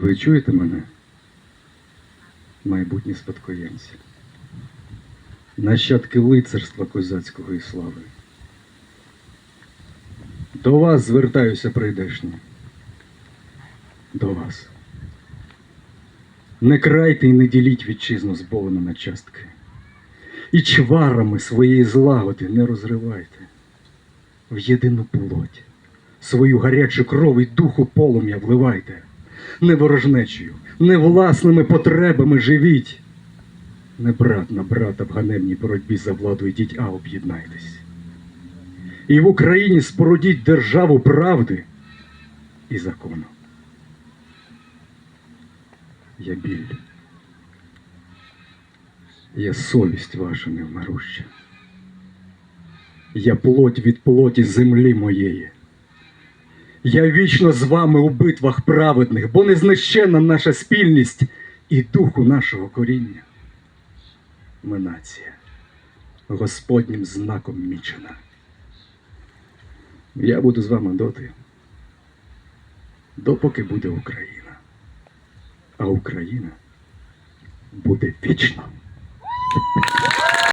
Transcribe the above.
Ви чуєте мене? Майбутні спадкоємці. Нащадки лицарства козацького і слави. До вас звертаюся прийдешні. До вас. Не крайте і не діліть вітчизну з на частки. І чварами своєї злагоди не розривайте. В єдину плоть свою гарячу кров і духу полум'я вливайте. Не ворожнечою, не власними потребами живіть. Не брат на брата в ганебній боротьбі за владу йдіть, а об'єднайтесь. І в Україні спорудіть державу правди і закону. Я біль. Я совість ваша невмируща. Я плоть від плоті землі моєї. Я вічно з вами у битвах праведних, бо незнищенна наша спільність і духу нашого коріння. Ми нація, Господнім знаком мічена. Я буду з вами доти, допоки буде Україна. А Україна буде вічно.